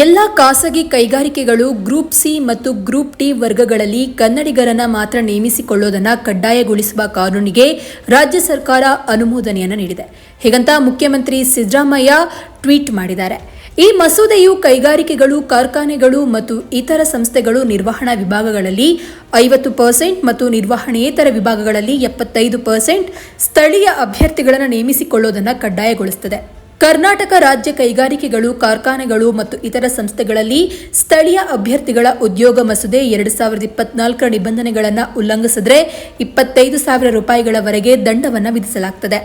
ಎಲ್ಲ ಖಾಸಗಿ ಕೈಗಾರಿಕೆಗಳು ಗ್ರೂಪ್ ಸಿ ಮತ್ತು ಗ್ರೂಪ್ ಡಿ ವರ್ಗಗಳಲ್ಲಿ ಕನ್ನಡಿಗರನ್ನ ಮಾತ್ರ ನೇಮಿಸಿಕೊಳ್ಳೋದನ್ನು ಕಡ್ಡಾಯಗೊಳಿಸುವ ಕಾನೂನಿಗೆ ರಾಜ್ಯ ಸರ್ಕಾರ ಅನುಮೋದನೆಯನ್ನು ನೀಡಿದೆ. ಹೀಗಂತ ಮುಖ್ಯಮಂತ್ರಿ ಸಿದ್ದರಾಮಯ್ಯ ಟ್ವೀಟ್ ಮಾಡಿದ್ದಾರೆ. ಈ ಮಸೂದೆಯು ಕೈಗಾರಿಕೆಗಳು, ಕಾರ್ಖಾನೆಗಳು ಮತ್ತು ಇತರ ಸಂಸ್ಥೆಗಳು ನಿರ್ವಹಣಾ ವಿಭಾಗಗಳಲ್ಲಿ ಐವತ್ತು ಪರ್ಸೆಂಟ್ ಮತ್ತು ನಿರ್ವಹಣೇತರ ವಿಭಾಗಗಳಲ್ಲಿ ಎಪ್ಪತ್ತೈದು ಪರ್ಸೆಂಟ್ ಸ್ಥಳೀಯ ಅಭ್ಯರ್ಥಿಗಳನ್ನು ನೇಮಿಸಿಕೊಳ್ಳೋದನ್ನು ಕಡ್ಡಾಯಗೊಳಿಸುತ್ತದೆ. ಕರ್ನಾಟಕ ರಾಜ್ಯ ಕೈಗಾರಿಕೆಗಳು, ಕಾರ್ಖಾನೆಗಳು ಮತ್ತು ಇತರ ಸಂಸ್ಥೆಗಳಲ್ಲಿ ಸ್ಥಳೀಯ ಅಭ್ಯರ್ಥಿಗಳ ಉದ್ಯೋಗ ಮಸೂದೆ ಎರಡು ಸಾವಿರದ ಇಪ್ಪತ್ನಾಲ್ಕರ ನಿಬಂಧನೆಗಳನ್ನು ಉಲ್ಲಂಘಿಸಿದ್ರೆ ಇಪ್ಪತ್ತೈದು ಸಾವಿರ ರೂಪಾಯಿಗಳವರೆಗೆ ದಂಡವನ್ನು ವಿಧಿಸಲಾಗುತ್ತದೆ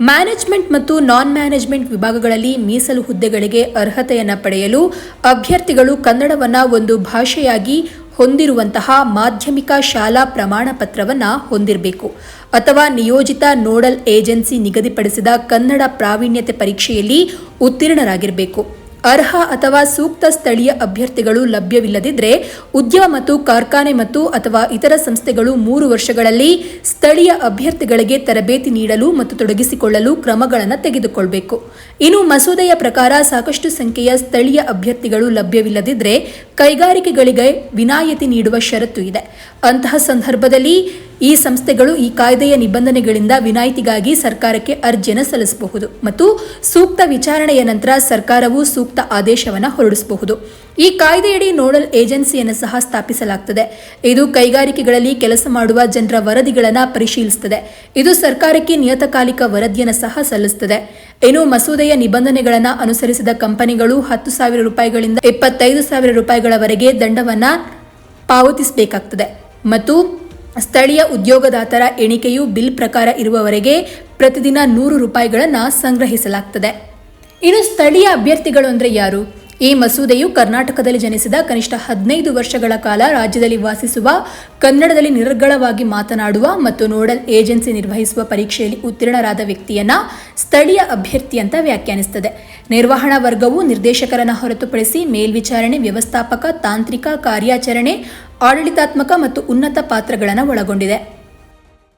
ಮ್ಯಾನೇಜ್ಮೆಂಟ್ ಮತ್ತು ನಾನ್ ಮ್ಯಾನೇಜ್ಮೆಂಟ್ ವಿಭಾಗಗಳಲ್ಲಿ ಮೀಸಲು ಹುದ್ದೆಗಳಿಗೆ ಅರ್ಹತೆಯನ್ನು ಪಡೆಯಲು ಅಭ್ಯರ್ಥಿಗಳು ಕನ್ನಡವನ್ನು ಒಂದು ಭಾಷೆಯಾಗಿ ಹೊಂದಿರುವಂತಹ ಮಾಧ್ಯಮಿಕ ಶಾಲಾ ಪ್ರಮಾಣ ಪತ್ರವನ್ನು ಹೊಂದಿರಬೇಕು. ಅಥವಾ ನಿಯೋಜಿತ ನೋಡಲ್ ಏಜೆನ್ಸಿ ನಿಗದಿಪಡಿಸಿದ ಕನ್ನಡ ಪ್ರಾವೀಣ್ಯತೆ ಪರೀಕ್ಷೆಯಲ್ಲಿ ಉತ್ತೀರ್ಣರಾಗಿರಬೇಕು. ಅರ್ಹ ಅಥವಾ ಸೂಕ್ತ ಸ್ಥಳೀಯ ಅಭ್ಯರ್ಥಿಗಳು ಲಭ್ಯವಿಲ್ಲದಿದ್ದರೆ ಉದ್ಯಮ ಮತ್ತು ಕಾರ್ಖಾನೆ ಮತ್ತು ಅಥವಾ ಇತರ ಸಂಸ್ಥೆಗಳು ಮೂರು ವರ್ಷಗಳಲ್ಲಿ ಸ್ಥಳೀಯ ಅಭ್ಯರ್ಥಿಗಳಿಗೆ ತರಬೇತಿ ನೀಡಲು ಮತ್ತು ತೊಡಗಿಸಿಕೊಳ್ಳಲು ಕ್ರಮಗಳನ್ನು ತೆಗೆದುಕೊಳ್ಳಬೇಕು ಇನ್ನು ಮಸೂದೆಯ ಪ್ರಕಾರ ಸಾಕಷ್ಟು ಸಂಖ್ಯೆಯ ಸ್ಥಳೀಯ ಅಭ್ಯರ್ಥಿಗಳು ಲಭ್ಯವಿಲ್ಲದಿದ್ದರೆ ಕೈಗಾರಿಕೆಗಳಿಗೆ ವಿನಾಯಿತಿ ನೀಡುವ ಷರತ್ತು ಇದೆ. ಅಂತಹ ಸಂದರ್ಭದಲ್ಲಿ ಈ ಸಂಸ್ಥೆಗಳು ಈ ಕಾಯ್ದೆಯ ನಿಬಂಧನೆಗಳಿಂದ ವಿನಾಯಿತಿಗಾಗಿ ಸರ್ಕಾರಕ್ಕೆ ಅರ್ಜಿಯನ್ನು ಸಲ್ಲಿಸಬಹುದು ಮತ್ತು ಸೂಕ್ತ ವಿಚಾರಣೆಯ ನಂತರ ಸರ್ಕಾರವು ಸೂಕ್ತ ಆದೇಶವನ್ನು ಹೊರಡಿಸಬಹುದು. ಈ ಕಾಯ್ದೆಯಡಿ ನೋಡಲ್ ಏಜೆನ್ಸಿಯನ್ನು ಸಹ ಸ್ಥಾಪಿಸಲಾಗುತ್ತದೆ ಇದು ಕೈಗಾರಿಕೆಗಳಲ್ಲಿ ಕೆಲಸ ಮಾಡುವ ಜನರ ವರದಿಗಳನ್ನು ಪರಿಶೀಲಿಸುತ್ತದೆ. ಇದು ಸರ್ಕಾರಕ್ಕೆ ನಿಯತಕಾಲಿಕ ವರದಿಯನ್ನು ಸಹ ಸಲ್ಲಿಸುತ್ತದೆ. ಇನ್ನು ಮಸೂದೆಯ ನಿಬಂಧನೆಗಳನ್ನು ಅನುಸರಿಸಿದ ಕಂಪನಿಗಳು ಹತ್ತು ಸಾವಿರ ರೂಪಾಯಿಗಳಿಂದ ಇಪ್ಪತ್ತೈದು ಸಾವಿರ ರೂಪಾಯಿಗಳವರೆಗೆ ದಂಡವನ್ನು ಪಾವತಿಸಬೇಕಾಗ್ತದೆ. ಮತ್ತು ಸ್ಥಳೀಯ ಉದ್ಯೋಗದಾತರ ಎಣಿಕೆಯು ಬಿಲ್ ಪ್ರಕಾರ ಇರುವವರೆಗೆ ಪ್ರತಿದಿನ ನೂರು ರೂಪಾಯಿಗಳನ್ನು ಸಂಗ್ರಹಿಸಲಾಗುತ್ತದೆ ಇನ್ನು ಸ್ಥಳೀಯ ಅಭ್ಯರ್ಥಿಗಳು ಅಂದರೆ ಯಾರು? ಈ ಮಸೂದೆಯು ಕರ್ನಾಟಕದಲ್ಲಿ ಜನಿಸಿದ ಕನಿಷ್ಠ ಹದಿನೈದು ವರ್ಷಗಳ ಕಾಲ ರಾಜ್ಯದಲ್ಲಿ ವಾಸಿಸುವ, ಕನ್ನಡದಲ್ಲಿ ನಿರರ್ಗಳವಾಗಿ ಮಾತನಾಡುವ ಮತ್ತು ನೋಡಲ್ ಏಜೆನ್ಸಿ ನಿರ್ವಹಿಸುವ ಪರೀಕ್ಷೆಯಲ್ಲಿ ಉತ್ತೀರ್ಣರಾದ ವ್ಯಕ್ತಿಯನ್ನ ಸ್ಥಳೀಯ ಅಭ್ಯರ್ಥಿ ಅಂತ ವ್ಯಾಖ್ಯಾನಿಸುತ್ತದೆ ನಿರ್ವಹಣಾ ವರ್ಗವು ನಿರ್ದೇಶಕರನ್ನು ಹೊರತುಪಡಿಸಿ ಮೇಲ್ವಿಚಾರಣೆ ವ್ಯವಸ್ಥಾಪಕ ತಾಂತ್ರಿಕ ಕಾರ್ಯಾಚರಣೆ ಆಡಳಿತಾತ್ಮಕ ಮತ್ತು ಉನ್ನತ ಪಾತ್ರಗಳನ್ನು ಒಳಗೊಂಡಿದೆ.